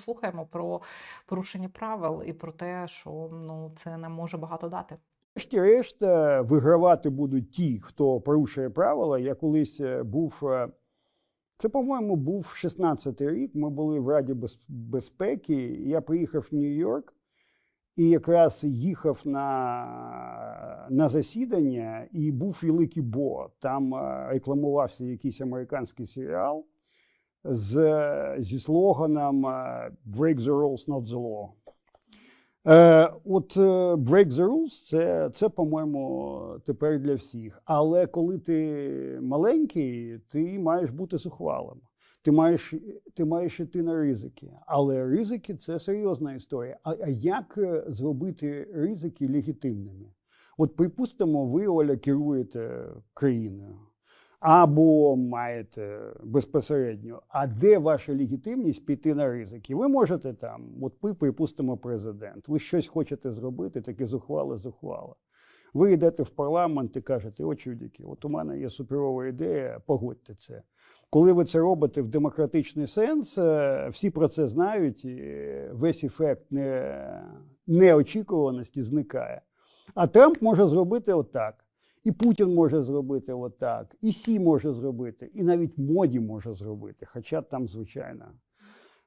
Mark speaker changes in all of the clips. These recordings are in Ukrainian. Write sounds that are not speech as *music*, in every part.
Speaker 1: слухаємо про порушення правил і про те, що ну це нам може багато дати.
Speaker 2: Врешті-решт, е, вигравати будуть ті, хто порушує правила. Я колись е, був. е, Це, по-моєму, був 16-й рік. Ми були в Раді безпеки. Я приїхав в Нью-Йорк і якраз їхав на, на засідання, і був великий бо. Там рекламувався якийсь американський серіал з, зі слоганом е, Break the rules, not the law. Е, от е, break the rules це, це, по-моєму, тепер для всіх. Але коли ти маленький, ти маєш бути зухвалим. Ти маєш, ти маєш йти на ризики. Але ризики це серйозна історія. А, а як е, зробити ризики легітимними? От припустимо, ви Оля керуєте країною. Або маєте безпосередньо, а де ваша легітимність піти на ризики? Ви можете там, от ви, припустимо, президент, ви щось хочете зробити, таке зухвале, зухвале. Ви йдете в парламент і кажете, о, чудики, от у мене є суперова ідея, погодьте це. Коли ви це робите в демократичний сенс, е, всі про це знають, і весь ефект не, неочікуваності зникає. А Трамп може зробити отак. І Путін може зробити отак, і Сі може зробити, і навіть моді може зробити. Хоча там, звичайно,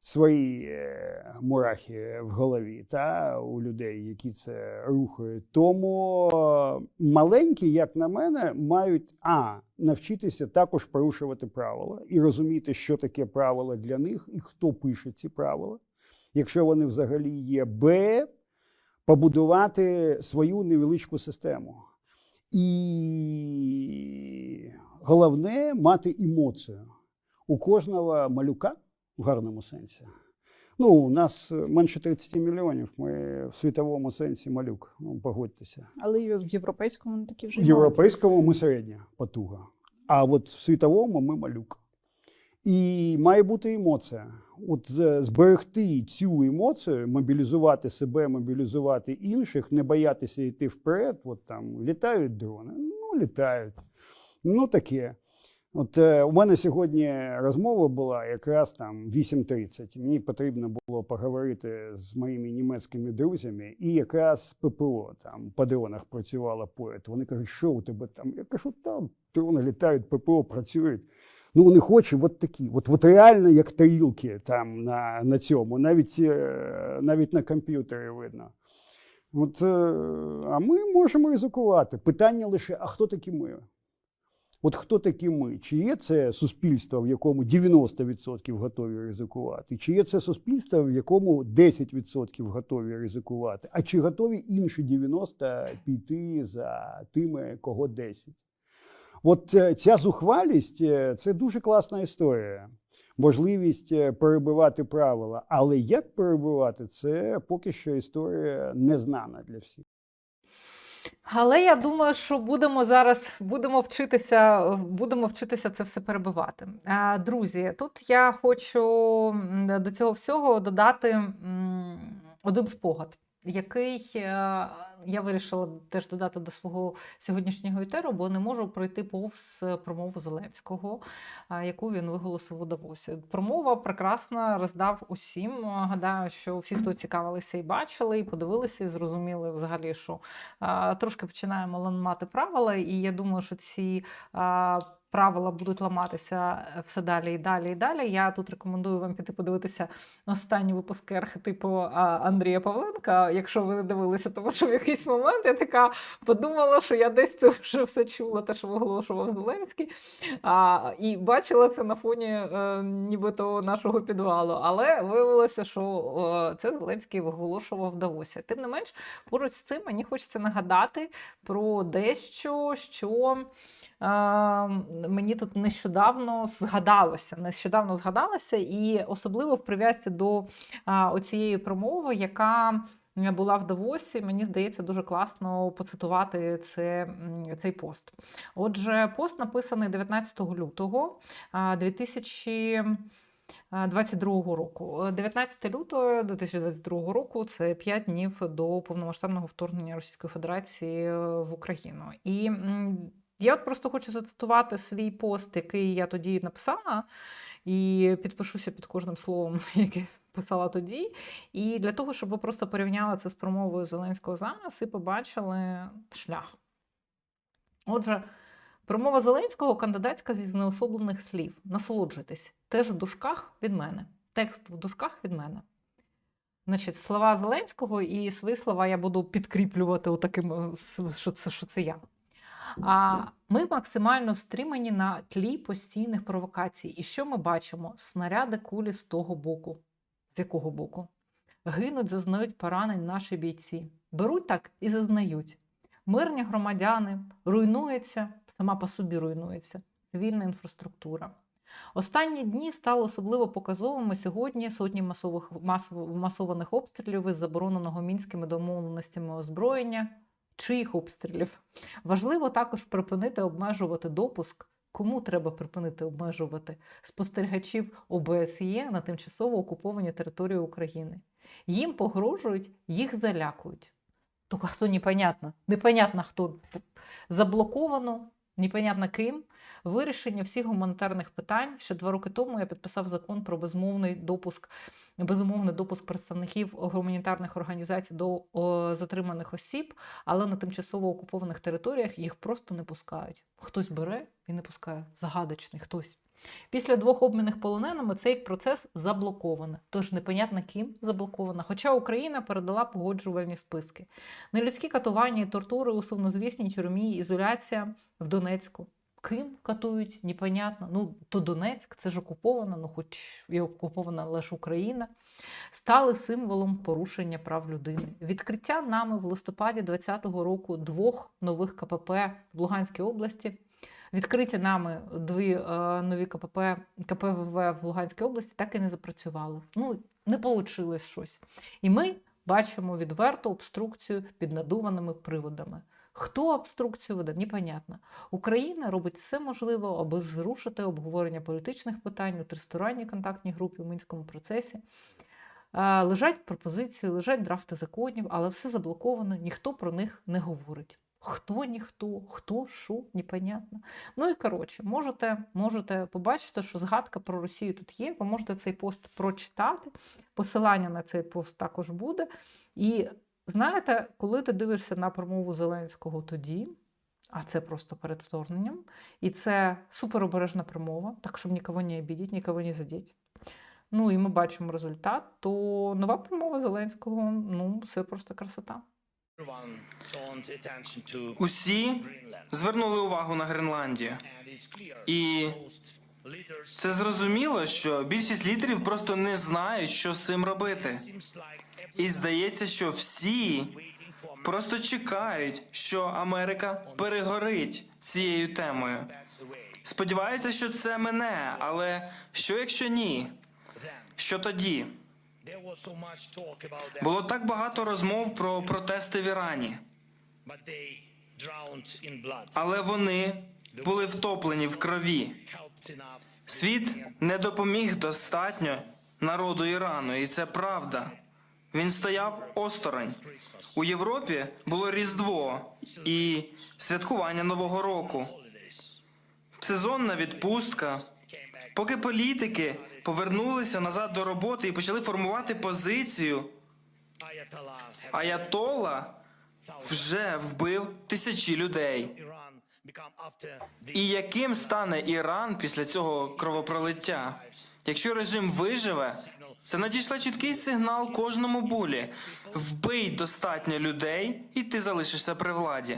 Speaker 2: свої е, мурахи в голові та у людей, які це рухають. Тому е, маленькі, як на мене, мають а навчитися також порушувати правила і розуміти, що таке правила для них і хто пише ці правила, якщо вони взагалі є, б побудувати свою невеличку систему. І головне мати емоцію. У кожного малюка в гарному сенсі. Ну, у нас менше 30 мільйонів. Ми в світовому сенсі малюк. Ну, погодьтеся.
Speaker 3: Але в європейському не такі вже
Speaker 2: В європейському ми середня потуга, а от в світовому ми малюк. І має бути емоція. От е, зберегти цю емоцію, мобілізувати себе, мобілізувати інших, не боятися йти вперед. От там літають дрони. Ну, літають. Ну таке. От е, у мене сьогодні розмова була якраз там 8.30. Мені потрібно було поговорити з моїми німецькими друзями, і якраз ППО там по дронах працювала поряд. Вони кажуть, що у тебе там? Я кажу, там дрони літають, ППО працюють. Ну, вони хочуть от такі, от, от реально як тарілки там на, на цьому, навіть, е, навіть на комп'ютері видно. От, е, а ми можемо ризикувати. Питання лише: а хто такі ми? От хто такі ми? Чи є це суспільство, в якому 90% готові ризикувати? Чи є це суспільство, в якому 10% готові ризикувати? А чи готові інші 90% піти за тими, кого 10? От е, ця зухвалість е, це дуже класна історія. Можливість е, перебивати правила. Але як перебивати, це поки що історія незнана для всіх.
Speaker 1: Але я думаю, що будемо зараз будемо вчитися, будемо вчитися це все перебивати. Друзі, тут я хочу до цього всього додати один спогад, який е, я вирішила теж додати до свого сьогоднішнього етеру, бо не можу пройти повз промову Зеленського, яку він виголосив у Давосі. Промова прекрасна, роздав усім. Гадаю, що всі, хто цікавилися і бачили, і подивилися, і зрозуміли взагалі, що трошки починаємо ламати правила, і я думаю, що ці правила будуть ламатися все далі і далі і далі. Я тут рекомендую вам піти подивитися останні випуски архетипу Андрія Павленка, якщо ви не дивилися, тому що в якийсь момент я така подумала, що я десь це вже все чула, те, що виголошував Зеленський, а, і бачила це на фоні е, нібито нашого підвалу. Але виявилося, що е, це Зеленський виголошував в. Тим не менш, поруч з цим мені хочеться нагадати про дещо, що е, мені тут нещодавно згадалося. Нещодавно згадалося, і особливо в прив'язці до оцієї промови, яка була в Давосі, мені здається, дуже класно поцитувати це, цей пост. Отже, пост написаний 19 лютого а, 2000 а, 22 року. Е, 19 лютого 2022 року це 5 днів до повномасштабного вторгнення Російської Федерації е, в Україну. І я от просто хочу зацитувати свій пост, який я тоді написала, і підпишуся під кожним словом, *laughs* яке писала тоді. І для того, щоб ви просто порівняли це з промовою Зеленського зараз і побачили шлях. Отже, промова Зеленського кандидатська зі знеособлених слів. Насолоджуйтесь. Теж в дужках від мене. Текст в дужках від мене. Значить, слова Зеленського і свої слова я буду підкріплювати отаким, е, що це, що це я. А ми максимально стримані на тлі постійних провокацій. І що ми бачимо? Снаряди кулі з того боку. З якого боку? Гинуть, зазнають поранень наші бійці. Беруть так і зазнають. Мирні громадяни, руйнується, сама по собі руйнується цивільна інфраструктура. Останні дні стали особливо показовими сьогодні сотні масових масово, масованих обстрілів із забороненого мінськими домовленостями озброєння. Чиїх обстрілів? Важливо також припинити обмежувати допуск. Кому треба припинити обмежувати спостерігачів ОБСЄ на тимчасово окупованій території України? Їм погрожують, їх залякують. Тільки хто непонятно. Непонятно, хто заблоковано, непонятно ким. Вирішення всіх гуманітарних питань. Ще два роки тому я підписав закон про безмовний допуск, безумовний допуск представників гуманітарних організацій до о, затриманих осіб, але на тимчасово окупованих територіях їх просто не пускають. Хтось бере і не пускає. Загадочний хтось. Після двох обмінних полоненими цей процес заблоковано. Тож непонятно ким заблоковано. Хоча Україна передала погоджувальні списки. Нелюдські катування і тортури у сумнозвісній тюрмі, ізоляція в Донецьку. Ким катують, непонятно. Ну, то Донецьк, це ж окуповано, ну хоч і окупована лише Україна, стали символом порушення прав людини. Відкриття нами в листопаді 2020 року двох нових КПП в Луганській області. Відкриті нами дві е, нові КПП, КПВВ в Луганській області так і не запрацювали. Ну, не вийшло щось. І ми бачимо відверту обструкцію під надуваними приводами. Хто обструкцію веде, непонятно. Україна робить все можливе, аби зрушити обговорення політичних питань у тристоронній контактній групі у мінському процесі. Е, Лежать пропозиції, лежать драфти законів, але все заблоковано, ніхто про них не говорить. Хто ніхто, хто, що, непонятно. Ну і коротше, можете, можете побачити, що згадка про Росію тут є. Ви можете цей пост прочитати. Посилання на цей пост також буде. І знаєте, коли ти дивишся на промову Зеленського тоді, а це просто перед вторгненням, і це суперобережна промова, так щоб нікого не обідіть, нікого не задіть. Ну і ми бачимо результат, то нова промова Зеленського ну, це просто красота.
Speaker 4: Усі звернули увагу на Гренландію. І це зрозуміло, що більшість лідерів просто не знають, що з цим робити. І здається, що всі просто чекають, що Америка перегорить цією темою. Сподіваються, що це мене, але що якщо ні? Що тоді? Було так багато розмов про протести в Ірані, але вони були втоплені в крові. Світ не допоміг достатньо народу Ірану, і це правда. Він стояв осторонь. У Європі було Різдво і святкування Нового року, сезонна відпустка. Поки політики повернулися назад до роботи і почали формувати позицію, Аятолла вже вбив тисячі людей. І яким стане Іран після цього кровопролиття? Якщо режим виживе, це надійшла чіткий сигнал кожному булі: вбий достатньо людей, і ти залишишся при владі.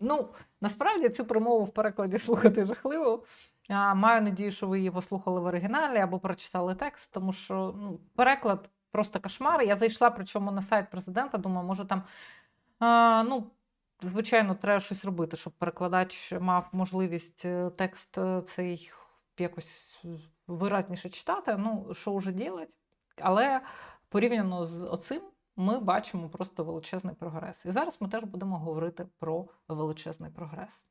Speaker 1: Ну, насправді цю промову в перекладі слухати жахливо. А, маю надію, що ви її послухали в оригіналі або прочитали текст, тому що ну, переклад просто кошмар. Я зайшла, причому на сайт президента, думаю, може там. А, ну, звичайно, треба щось робити, щоб перекладач мав можливість е, текст е, цей якось виразніше читати. Ну, що вже ділять. Але порівняно з оцим, ми бачимо просто величезний прогрес. І зараз ми теж будемо говорити про величезний прогрес.